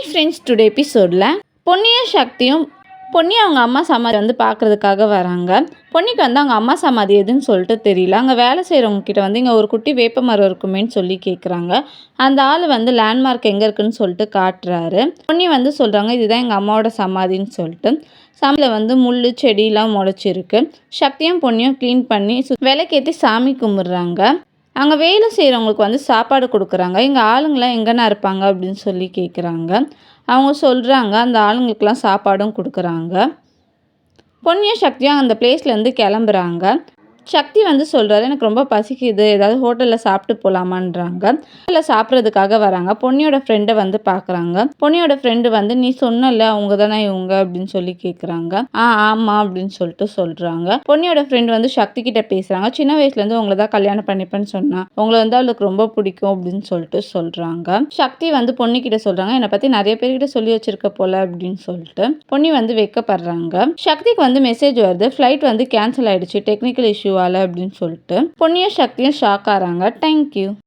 Hi friends today எபிசோடில் பொன்னியும் சக்தியும் பொன்னி அவங்க அம்மா சமாதி வந்து பார்க்குறதுக்காக வராங்க. பொன்னிக்கு வந்து அவங்க அம்மா சமாதி எதுன்னு சொல்லிட்டு தெரியல. அங்கே வேலை செய்கிறவங்க கிட்ட வந்து இங்கே ஒரு குட்டி வேப்ப மரம் இருக்குமேன்னு சொல்லி கேட்குறாங்க அந்த ஆள் வந்து லேண்ட்மார்க் எங்கே இருக்குன்னு சொல்லிட்டு காட்டுறாரு. பொன்னி வந்து சொல்கிறாங்க இதுதான் எங்கள் அம்மாவோட சமாதின்னு சொல்லிட்டு. சாமியில் வந்து முள் செடியெலாம் முளைச்சிருக்கு. சக்தியும் பொன்னியும் க்ளீன் பண்ணி சு விளக்கேற்றி சாமி கும்பிட்றாங்க. அங்கே வேலை செய்கிறவங்களுக்கு வந்து சாப்பாடு கொடுக்குறாங்க. எங்கள் ஆளுங்களாம் எங்கேண்ணா இருப்பாங்க அப்படின்னு சொல்லி கேட்குறாங்க அவங்க சொல்கிறாங்க அந்த ஆளுங்களுக்கெலாம் சாப்பாடும் கொடுக்குறாங்க. பொன்னியும் சக்தியும் அந்த பிளேஸ்லேருந்து கிளம்புறாங்க. சக்தி வந்து சொல்கிறாரு எனக்கு ரொம்ப பசிக்குது ஏதாவது ஹோட்டலில் சாப்பிட்டு போகலாமான்றாங்க ஹோட்டலில் சாப்பிட்றதுக்காக வராங்க. பொன்னியோட ஃப்ரெண்டை வந்து பார்க்குறாங்க பொன்னியோட ஃப்ரெண்டு வந்து நீ சொன்னல அவங்க தானே இவங்க? அப்படின்னு சொல்லி கேட்குறாங்க ஆ ஆமாம் அப்படின்னு சொல்லிட்டு சொல்கிறாங்க பொன்னியோட ஃப்ரெண்டு வந்து சக்தி கிட்ட பேசுகிறாங்க சின்ன வயசுலேருந்து உங்களை தான் கல்யாணம் பண்ணிப்பேன்னு சொன்னா உங்களை வந்து அவளுக்கு ரொம்ப பிடிக்கும் அப்படின்னு சொல்லிட்டு சொல்கிறாங்க சக்தி வந்து பொன்னிக்கிட்ட சொல்கிறாங்க என்னை பற்றி நிறைய பேர்கிட்ட சொல்லி வச்சிருக்க போல அப்படின்னு சொல்லிட்டு பொன்னி வந்து வைக்கப்படுறாங்க. சக்திக்கு வந்து மெசேஜ் வருது. ஃப்ளைட் வந்து கேன்சல் ஆயிடுச்சு. டெக்னிக்கல் இஷ்யூ இஷ்யூவால் அப்படின்னு சொல்லிட்டு பொன்னியும் சக்தியும் ஷாக் ஆகிறாங்க தேங்க்யூ